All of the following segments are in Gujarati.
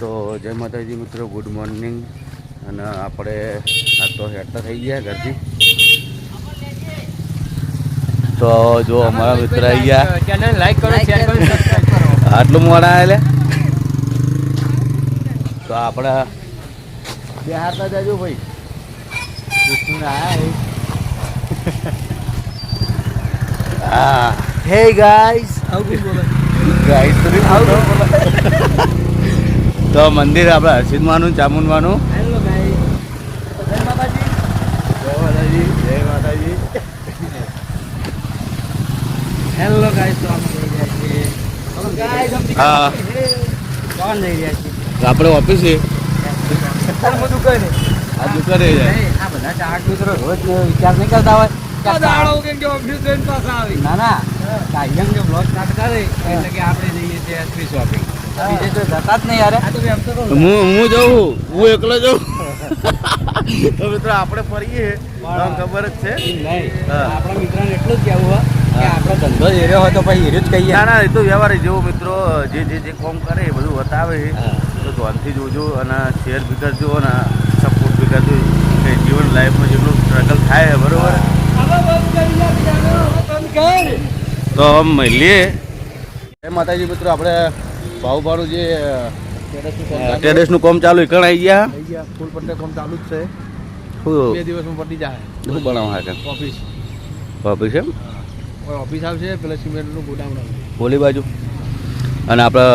તો જય માતાજી મિત્રો ગુડ મોર્નિંગ અને આપણે આ તો હેડતા થઈ ગયા ઘરથી. તો જો અમારા મિત્ર આવી ગયા. ચેનલ લાઈક કરો શેર કરો આટલું મોડા એટલે? તો આપણે બિહારતા જજો ભાઈ. હા. હે ગાઈસ આવું બોલો. ગાઈસ તો નહીં બોલતો. તો મંદિર આપણે હર્ષિદમાનું ચામુંડવાનું હેલો ગાઈસ. જય માતાજી. જય માતાજી જય માતાજી. હેલો ગાઈસ આપણે ઓફિસ છે આ દુકાને જાય આ બધા ચાહક મિત્રો રોજ વિચાર નહીં કરતા હોય ના ના. કાયમ કે બ્લોગ સ્ટાર્ટ કરે એટલે કે આપણે જઈએ છીએ શોપિંગ બીજે તો જતા જ નહીં યાર. આ તો એમ તો કહું હું હું જઉં. હું એકલો જઉં. તો મિત્રો આપણે ફરીએ. ખબર જ છે. આપણા મિત્રને એટલું જ કહેવું કે. આપણો ધંધો જ એર્યો હોય તો પછી એર્યો જ કહીએ. ના ના એ તો વ્યવહાર જેવો મિત્રો જે જે જે કોમ કરે એ બધું બતાવે. તો ધ્યાનથી જોજો અને શેર બી કરજો અને સપોર્ટ બી કરજો. કે જીવન લાઈફમાં જેટલું સ્ટ્રગલ થાય બરોબર? તો મળીએ. માતાજી મિત્રો આપણે ભાવભાનું જે ટેરેસનું કામ ચાલુ કણ આવી ગયા. ફૂલ પટ્ટે કામ ચાલુ જ છે. બે દિવસમાં પટી જાય શું બનાવવા હા ઓફિસ. ઓફિસ એમ? ઓફિસ આવશે પેલા સિમેન્ટનું ગોડાઉન આવશે. બોલી બાજુ? અને આપણે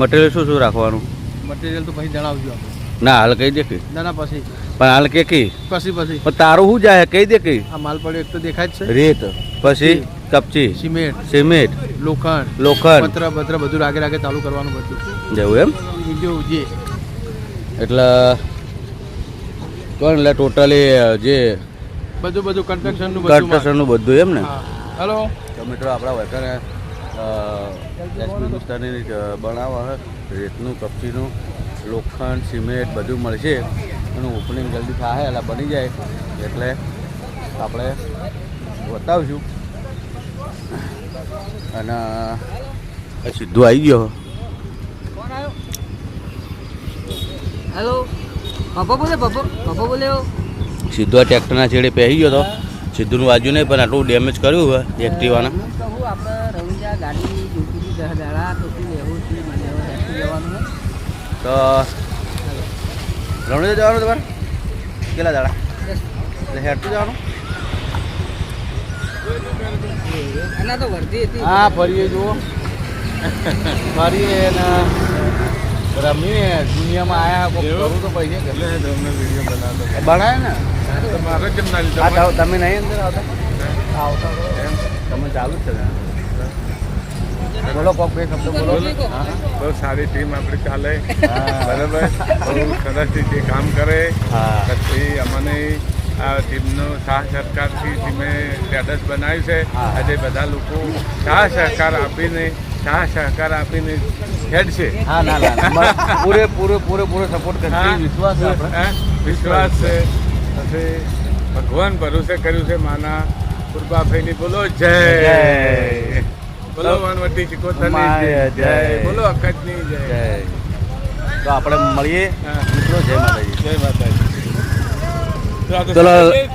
મટીરિયલ શું શું રાખવાનું? મટીરિયલ તો પછી જણાવજો ના હાલ કહી દે કે. ના ના પછી. પણ હાલ કે કી? પછી પછી. પણ તારું શું જાય કહી દે કે. આ માલ પડ્યો એક તો દેખાય જ છે. રેત. પછી? કપચી સિમેન્ટ સિમેન્ટ લોખંડ લોખંડ. પત્ર પત્ર બધું રાગે રાગે ચાલુ કરવાનું બધું. જેવું એમ? બીજું જે. એટલે કોણ એટલે ટોટલી જે બધું બધું કન્સ્ટ્રક્શનનું બધું કન્સ્ટ્રક્શનનું બધું એમ ને? હલો તો મિત્રો આપણા વધારે હિન્દુસ્તાની બનાવવા રેતનું કપચીનું લોખંડ સિમેન્ટ બધું મળશે. એનું ઓપનિંગ જલ્દી થાય એટલે બની જાય. એટલે આપણે બતાવશું. અને સીધું આવી ગયો. હેલો? પપ્પા બોલે પપ્પા પપ્પા બોલે સીધો આ ટ્રેક્ટરના છેડે પહેરી ગયો હતો સીધુંનું વાજુ નહીં પણ આટલું ડેમેજ કર્યું હોય એક્ટિવાના. તો હવે રમણીએ જવાનું તમારે? કેટલા દાડા? એટલે હેઠું જવાનું? એના તો વર્ધી હતી. હા ફરીએ જુઓ. ફરીએ ને રમીએ. દુનિયામાં આયા કરું તો પૈસે બનાવે ને? તો તમે નહીં અંદર આવતા? આવતા એમ? તમે ચાલુ જ છે ને. બોલો કોક બે શબ્દ બોલો. હા. બહુ સારી ટીમ આપણી ચાલે. બરાબર? બહુ સરસ રીતે કામ કરે. પછી અમને ટીમનો સાહ સહકારથી ટીમે સ્ટેટસ બનાવ્યું છે. આજે બધા લોકો સાહ સહકાર આપીને સાહ સહકાર આપીને હેડ છે. હા ના ના ના. અમારે પૂરે પૂરે પૂરે પૂરે સપોર્ટ કરશે વિશ્વાસ વિશ્વાસ છે. ભગવાન ભરોસે કર્યું છે માના કૃપાભાઈની. બોલો જય. બોલો વનવટી ચિકોતરની જય. બોલો અખતની જય. જય. તો આપણે મળીએ. મિત્રો જય માતાજી. જય માતાજી. ચલો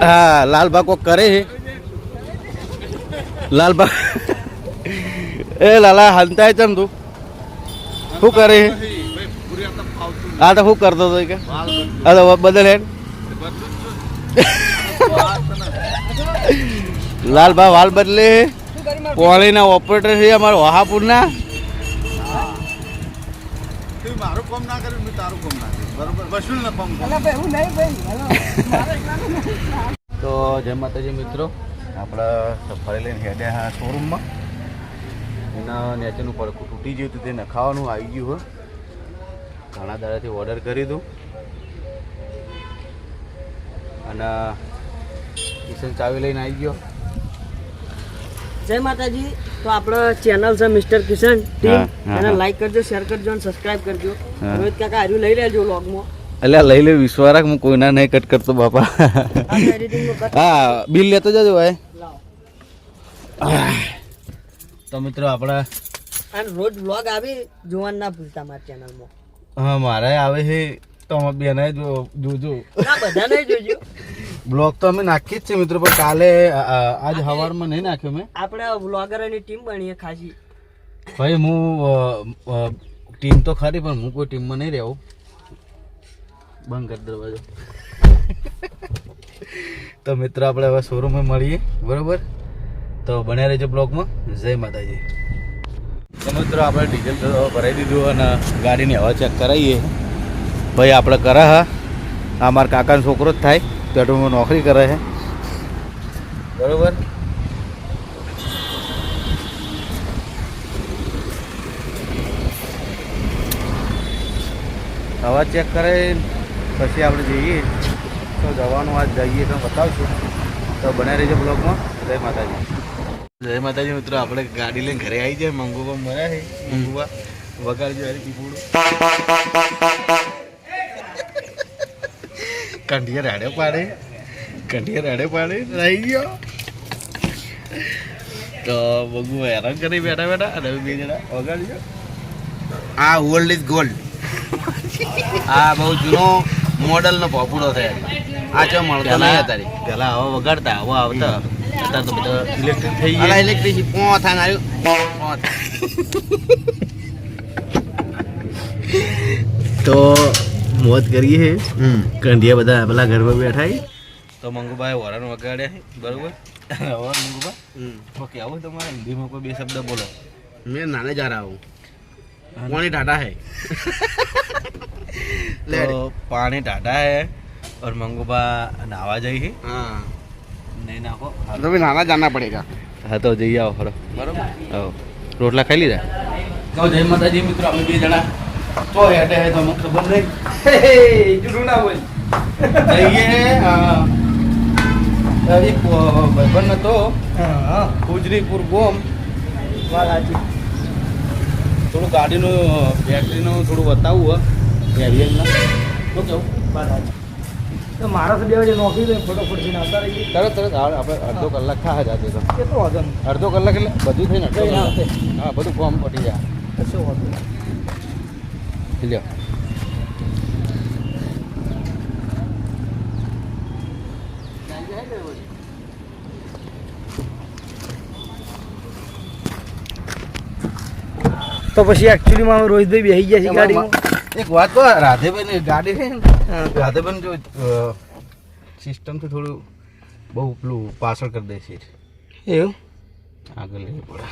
હા લાલબા કોક કરે છે. લાલબા એ લાલા હંતાય ચમ તું? શું કરે છે? આ તો શું કરતો હતો કે? આ તો બદલ હેડ. લાલબા વાલ બદલે પોળીના ઓપરેટર છે અમારા વહાપુરના. અલા ભાઈ, હું નહીં ભાઈ. હેલો. તો જય માતાજી મિત્રો. આપણે સફારી લઈને હેડ્યા હા શોરૂમમાં એના નેચરનું પડકું તૂટી ગયું હતું તે નખાવાનું આવી ગયું હોય ઘણા દાડાથી ઓર્ડર કરી દઉં. અને કિશન ચાવી લઈને આવી ગયો. જય માતાજી. તો આપણો ચેનલ છે મિસ્ટર કિશન ટીમ એને. લાઈક કરજો શેર કરજો અને સબસ્ક્રાઇબ કરજો. રોહિત કાકા હાર્યું લઈ લેજો લોગમાં એટલે લઈ લે વિશ્વારાક હું કોઈના નહીં કટ કરતો બાપા. હા બિલ લેતો જજો ભાઈ. તો મિત્રો આપણા અને રોજ બ્લોગ આવી જોવાનું ના ભૂલતા મારા ચેનલમાં હા મારે આવે છે તો અમે બેને જો જોજો. બધાને જોજો. બ્લોગ તો અમે નાખી જ છે મિત્રો પણ કાલે આજ સવારમાં નહીં નાખ્યો મેં આપણે વ્લોગરની ટીમ બનીએ ખાસી. ભાઈ હું ટીમ તો ખરી પણ હું કોઈ ટીમમાં નહીં રહેવું. બંધ કરી દરવાજો તો મિત્રો આપણે હવે શોરૂમમાં મળીએ બરોબર? તો બન્યા રહેજો બ્લોગમાં જય માતાજી. તો મિત્રો આપણે ડીઝલ ભરાઈ દીધું અને ગાડીની હવા ચેક કરાવીએ. ભાઈ આપણે કરે હા. આ મારા કાકાનો છોકરો જ થાય. પેટ્રોલમાં નોકરી કરે છે બરોબર? હવા ચેક કરે પછી આપણે જઈએ. તો જવાનું આજ જઈએ તો બતાવશું. તો બનાવી રહેજો બ્લોગમાં. જય માતાજી. જય માતાજી મિત્રો આપણે ગાડી લઈને ઘરે આવી જાય મંગુબા મર્યા છે. મંગુબા વગાડજો અરે પીપુડું કંઠિયા રાડે પાડે કંઠિયા રાડે પાડે રહી ગયો તો બગુ હેરાન કરી બેઠા બેઠા અને બે જણા વગાડજો આ ઓલ્ડ ઇઝ ગોલ્ડ આ બહુ જૂનો મોડલ નો પોપડો છે આ ચો મળતો નહીં અત્યારે પેલા હવા વગાડતા હવા આવતા અત્યારે તો બધા ઇલેક્ટ્રિક થઈ ગયા ઇલેક્ટ્રિસિટી પોથ થાન આવ્યું પોથ તો મોજ કરીએ છે હમ કંઢિયા બધા પેલા ઘરમાં બેઠા છે તો મંગુભાઈ વરાણ વગાડ્યા છે બરોબર હવે મંગુભા તો કેવું તમારે હિન્દીમાં કોઈ બે શબ્દ બોલો मैं नहाने जा रहा हूँ पानी टाटा है ले તો પાણી ટાટા है और મંગુબા નાવા જાય છે हाँ નહીં નાખો तो भी नहाना जाना पड़ेगा હા તો જઈ આવો ખરો બરોબર હા રોટલા ખાઈ લીધા તો જય માતાજી મિત્રો અમે બે જણા તો હેડે હે તો અમને ખબર નહીં જૂઠું ના બોલ જઈએ અ, ભાઈબંધ હતો. ઉજરીપુર ગોમ. થોડું ગાડીનું બેટરીનું થોડું બતાવવું હોય એરિયલના કેવું? તો મારા બે વાગે નોકરી લઈને ફટોફટ જઈને આવતા રહીએ. તરત તરત આપણે અડધો કલાક થાય જાતે તો. કેટલો વાંધો અડધો કલાક એટલે બધું થઈને અડધો કલાક. હા બધું ફોર્મ પટી જાય. કશો વાંધો લ્યો તો પછી એકચ્યુઅલીમાં અમે રોહિતભાઈ બેસી ગયા છે ગાડીમાં. એક વાત તો રાધેભાઈ ની ગાડી છે. રાધેભાઈ જો સિસ્ટમથી થોડું બહુ પેલું પાછળ કરી દે છે. એવું? આગળ લઈ પડે.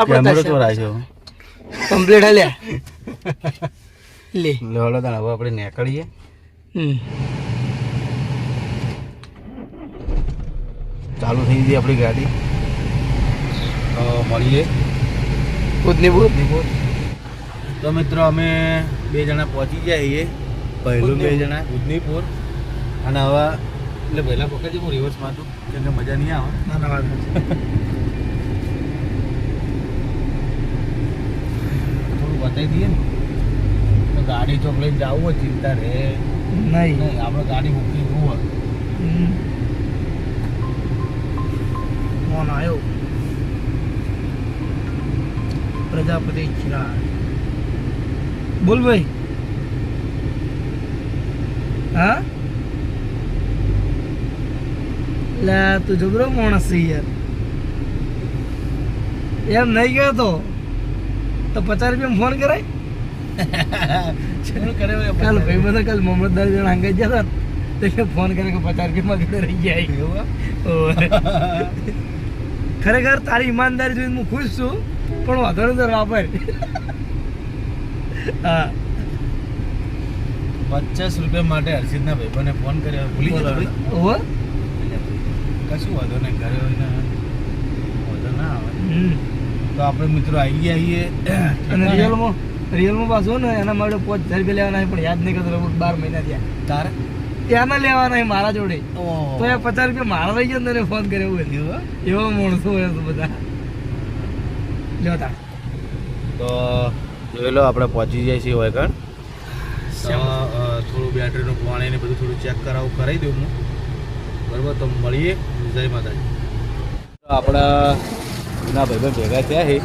આપણે તો રાખ્યો કમ્પ્લીટ હાલ્યા લે. લેવડો તાણ હવે આપણે નીકળીએ. ચાલુ થઈ ગઈ આપણી ગાડી. તો મળીએ. ઉદનીપુર? ઉદનીપુર. તો મિત્રો અમે બે જણા પહોંચી ગયા છીએ. પહેલું બે જણા. ઉદનીપુર. અને હવે એટલે પહેલાં પકડજે હું રિવર્સમાં હતું એટલે મજા નહીં આવે. ના ના બતાવી દઈએ ને તો ગાડી ચોક લઈને જવું હોય ચિંતા રે નહીં. નહીં આપણે ગાડી મૂકી જવું હમ. ફોન આવ્યો પ્રજાપતિ ખીરા બોલ ભાઈ. હા? લે તું જબરો માણસ છે યાર. એમ નહીં ગયો તો તો પચાસ રૂપિયા ફોન કરાય? કાલ ભાઈ બધા કાલ મમતદાર જણ આંગે જતા તો કે ફોન કરે કે પચાસ રૂપિયામાં ઘરે રહી ઓવે. ખરેખર તારી ઈમાનદારી જોઈને હું ખુશ છું પણ વાંધો નહીં વાપર હા. પચાસ રૂપિયા માટે હર્ષિતના ભાઈબંધને ફોન કર્યો ભૂલી ગયો ભાઈ ઓવે? કશું વાંધો નહીં ઘરે હોય ને વાંધો ના આવે. હમ. તો આપણે મિત્રો આવી ગયા છીએ અને રિયલમાં રિયલમાં પાછું ને એના માટે પાંચ હજાર રૂપિયા લેવાના પણ યાદ નહીં કરતો લગભગ બાર મહિના થયા. તારે? ત્યાંના લેવાના મારા જોડે. તો એ પચાસ રૂપિયા મારા લઈ ગયો ને ફોન કર્યો એવું. એવા માણસો હોય તો બધા. લ્યો તાર. તો જોઈ લો આપણે પહોંચી જાય છીએ હોય કણ થોડું બેટરીનું પાણી ને બધું થોડું ચેક કરાવું કરાવી દઉં હું. બરાબર તો મળીએ. જય માતાજી. આપણા ના ભાઈબંધ ભેગા થયા છે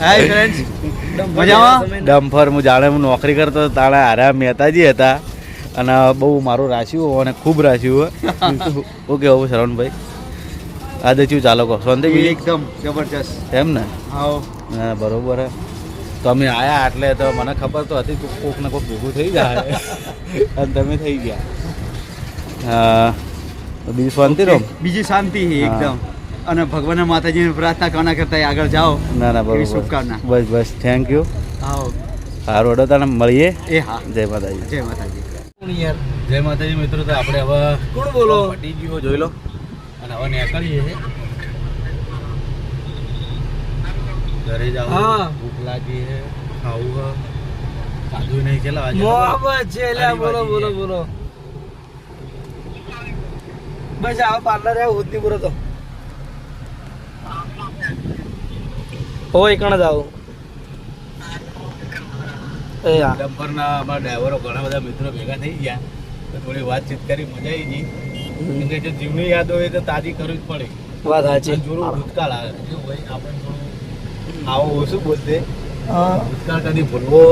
હાય ફ્રેન્ડ્સ મજામાં? ડમ્ફર હું જાણે હું નોકરી કરતો તાણે હારા મહેતાજી હતા. અને બહુ મારું રાખ્યું અને ખૂબ રાખ્યું ઓકે હવે શરણભાઈ આજે શું ચાલો કહો? શાંતિ એકદમ જબરજસ્ત. એમ ને? હા. બરોબર હે. તો અમે આયા એટલે તો મને ખબર તો હતી કે કોક ને કોક ભેગું થઈ જાય અને તમે થઈ ગયા. તો શાંતિ રહો? બીજી શાંતિ એકદમ. અને ભગવાનના માતાજીને પ્રાર્થના કરવાના કરતા આગળ જાઓ. ના ના બરોબર. શુભકામના. બસ બસ. થેન્ક યુ આવો. સારું અડો તને મળીએ. એ હા. જય માતાજી. જય માતાજી. જય માતાજી મિત્રો. તો આપણે હવે કોણ બોલો? ડીજીઓ જોઈ લો. અને હવે નીકળીએ. છે ઘરે જાવ હા. ભૂખ લાગી હે ખાવું ખાધું નહીં કેલા વાગે મોહબ્બત છે લ્યા, બોલો, બોલો, બોલો. બસ આવો પાર્લર આવો ઉતની પૂરો તો. હોય કણ જાવ એ હા. અમારા ડ્રાઈવરો ઘણા બધા મિત્રો ભેગા થઈ ગયા. તો થોડી વાતચીત કરી મજા આવી ગઈ. કે જો જીવની યાદ હોય તો તાજી કરવી જ પડે. વાત સાચી. જૂનું ભૂતકાળ આવે. જો ભાઈ આપણે થોડું આવો ઓછું બોલતે. ભૂતકાળ કદી ભૂલવો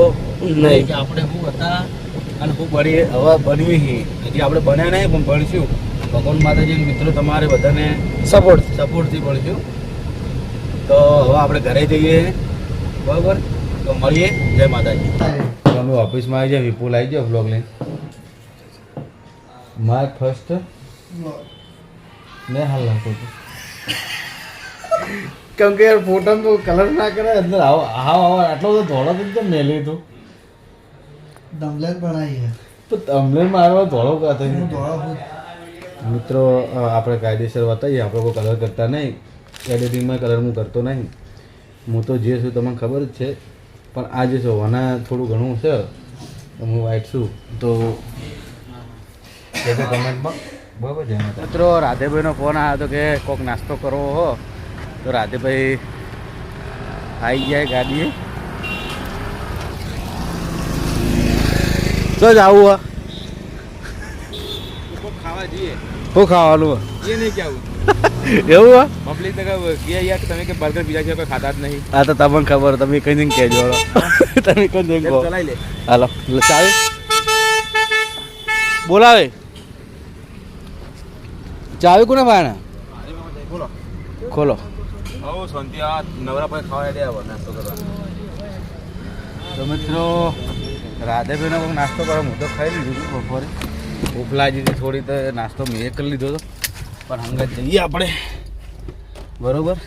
નહીં. કે આપણે શું હતા અને શું બની હવે બનવી હજી આપણે બન્યા નહીં પણ ભણશું. ભગવાન માતાજી મિત્રો તમારે બધાને સપોર્ટ સપોર્ટથી ભણશું. તો હવે આપણે ઘરે જઈએ. બરાબર? તો મળીએ. જય માતાજી. તમે ઓફિસમાં આવી જાય વિપુલ આવી જાય બ્લોગ લઈને. માય ફર્સ્ટ મેં હાલ નાખો છું કેમ કે યાર ફોટો તો કલર ના કરે અંદર આવો આવો આવો આટલો બધો ધોળો તો કેમ મેં લીધું? દમલેર બનાવી છે. તો તમને મારવા ધોળો કાતો ધોળો મિત્રો આપણે કાયદેસર બતાવીએ આપણે કોઈ કલર કરતા નહીં. એડિટિંગમાં કલર હું કરતો નહીં. હું તો જે છું તમને ખબર જ છે. પણ આ જે છે વના થોડું ઘણું છે. તો હું વાઇટ છું. તો કમેન્ટમાં બરાબર છે? મિત્રો રાધેભાઈનો ફોન આવ્યો હતો કે કોક નાસ્તો કરવો હો. તો રાધેભાઈ આવી જાય ગાડીએ. તો જ આવું ખાવા જઈએ. શું ખાવાનું? એ નહીં કેવું એવું હા? પબ્લિક તો કે ગયા યાર તમે કે બર્ગર પીઝા છે કોઈ ખાતા જ નહીં. આ તો તમને ખબર તમે કઈ નહીં કહેજો તમે કઈ નહીં કહો. ચલાવી લે. હાલો ચાલ. બોલાવે. ચાવી કોને પાણે બોલો ખોલો. હો શાંતિ. આ નવરા પર ખાવા દે આવો નાસ્તો કરવા. તો મિત્રો રાધેભાઈનો નાસ્તો કરો હું તો ખાઈ લીધું બપોરે. ભૂખ લાગી હતી થોડી તો નાસ્તો મેં કરી લીધો હતો. પણ હંગત જઈએ આપણે. બરોબર?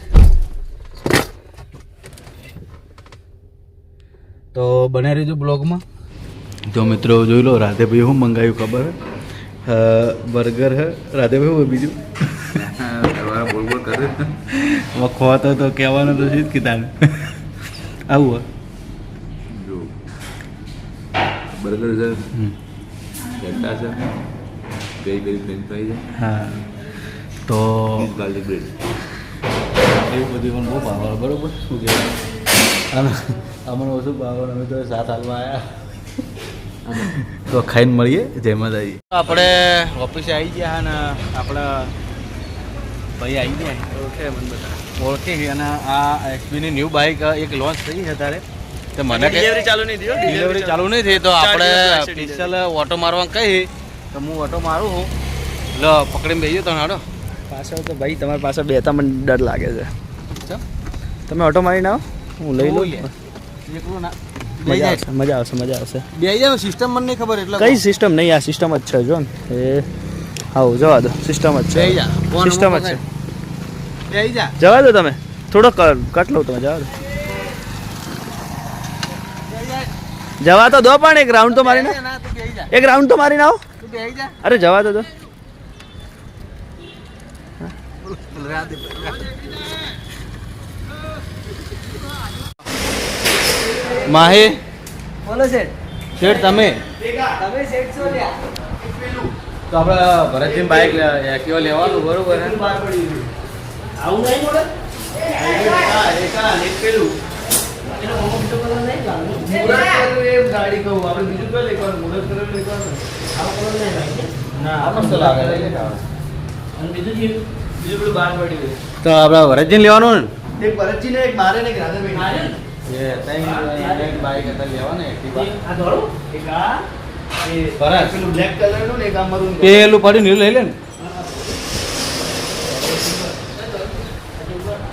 તો બને રહેજો બ્લોગમાં. જો મિત્રો જોઈ લો રાધેભાઈ શું મંગાવ્યું ખબર હે? બર્ગર હે. રાધેભાઈ હું બીજું? બોલ બોલ કરે વખો તો કહેવાનું તો છે જ કીધા આવું હે. જો. બર્ગર છે. છે. હા. તો ગાર્લિક બ્રેડ એવું બધી પણ બહુ ભાવે બરોબર? શું કહેવાય અને અમને ઓછું ભાવે અમે તો સાત હાલમાં આવ્યા તો ખાઈને મળીએ જેમાં જઈએ. આપણે ઓફિસે આવી ગયા અને આપણા ભાઈ આવી ગયા. ઓળખે મને બધા ઓળખે છે અને આ એક્સપીની ન્યૂ બાઇક એક લોન્ચ થઈ છે તારે તો મને ડિલિવરી ચાલુ નહીં થઈ ડિલિવરી ચાલુ. નહીં થઈ તો આપણે સ્પેશિયલ ઓટો મારવા કહી. તો હું ઓટો મારું છું લો પકડીને બેસી તો હાડો પાછળ તો ભાઈ તમારી પાસે બે મને ડર લાગે છે. તમે ઓટો મારી આવો હું લઈ લઉં. ના મજા આવશે મજા આવશે મજા આવશે. બે જાય સિસ્ટમ મને નહીં ખબર એટલે કઈ સિસ્ટમ નહીં આ સિસ્ટમ જ છે જો એ હાઉ જવા દો. સિસ્ટમ જ છે. સિસ્ટમ જ છે. બે જા જવા દો તમે. થોડો કટ લઉં તમે જવા દો. જવા તો દો પણ એક રાઉન્ડ તો મારીને ના તું એક રાઉન્ડ તો મારીને આવો તું બે જા અરે જવા દો. તો માહે? બોલો શેઠ. શેઠ તમે? તમે શેઠ છો તો આપણે ભરતજી બાઇક એક્ટિવા લેવાનું બરોબર હે? આવું નહીં બોલે ગાડી કહું આપણે બીજું કઈ લેવાનું મુહૂર્ત કરેલું લેવાનું ના આ મસ્ત લાગે. અને બીજું જે તો આપણે ભરતજી લેવાનું ને? એક ભરતજી ને એક મારે ને એક રાધાભાઈ એ ત્રણ એક બાઈક હતા લેવાને એક્ટિવા આ ધોળું? એક આ પેલું બ્લેક કલરનું ને એક આ મરૂન પેલું પડ્યું ને લઈ લે ને.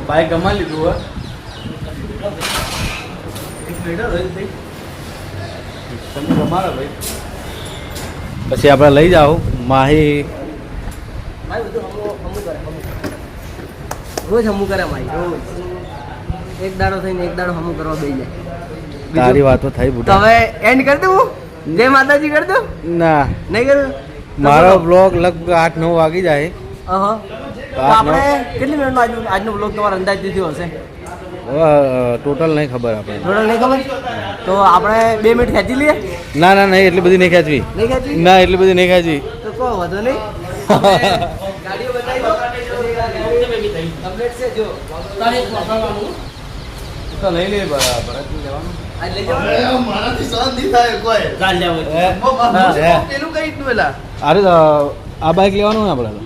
બાઈક ગમા લીધું હો એક મિનિટ હો, રોહિતભાઈ. તમે ગમાડો ભાઈ. પછી આપણે લઈ જાઓ માહી. રોજ હમું કરે ભાઈ રોજ. એક દાડો થઈને એક દાડો હમું કરવા બેસી જાય. તારી વાતો થઈ બુટા. હવે એન્ડ કરી દઉં જય માતાજી કરી દઉં? ના. નહીં કરું? મારો બ્લોગ લગભગ આઠ નવ વાગી જાય. અહં. આપણે કેટલી મિનિટનો આજનો આજનો બ્લોગ તમારો અંદાજ દીધો હશે? ટોટલ નહીં ખબર આપણે. ટોટલ નહીં ખબર? તો આપણે બે મિનિટ ખેંચી લઈએ? ના ના નહીં એટલી બધી નહીં ખેંચવી. નહીં ખેંચવી? ના એટલી બધી નહીં ખેંચવી. તો કહો વધુ નહીં. ગાડીઓ બતાવી દો. કમ્પ્લીટ છે જો. તો લઈ લે લેવાનું. અરે, આ બાઈક લેવાનું લો.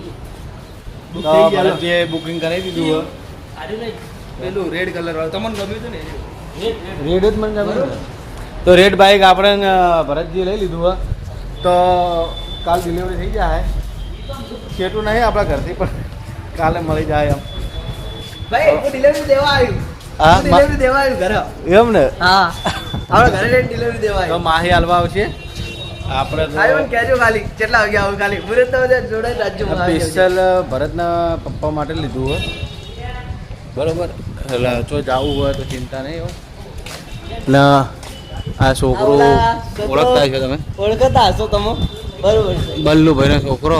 ભરતજીએ બુકિંગ કરાવી દીધું પેલું રેડ કલર વાળું. તમને ગમ્યું હતું ને? રેડ જ મને ગમે તો રેડ બાઈક આપણે ભરતજી લઈ લીધું હોય. તો કાલ ડિલિવરી થઈ જાય. છેટું નહીં આપણા ઘરથી પણ કાલે મળી જાય એમ. ભાઈ હું ડિલિવરી દેવા આવ્યું. હા, ડિલિવરી દેવા આવ્યું ઘરે. એમ ને? હા. આપણે ઘરે લઈને ડિલિવરી દેવા તો આવ્યું. માહી હાલવા આવશે? આપણે આવ્યો ને કહેજો ખાલી કેટલા વાગ્યા આવું ખાલી. મુરત તો જોડે રાજ્યમાં આવી સ્પેશિયલ ભરતના પપ્પા માટે લીધું હોય. બરોબર. એટલે જો જવું હોય તો ચિંતા નહીં હો. એટલે આ છોકરો ઓળખતા છો તમે? ઓળખતા હશો તમે? બરોબર બલ્લુભાઈનો છોકરો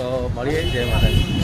તો મળીએ. જય માતાજી.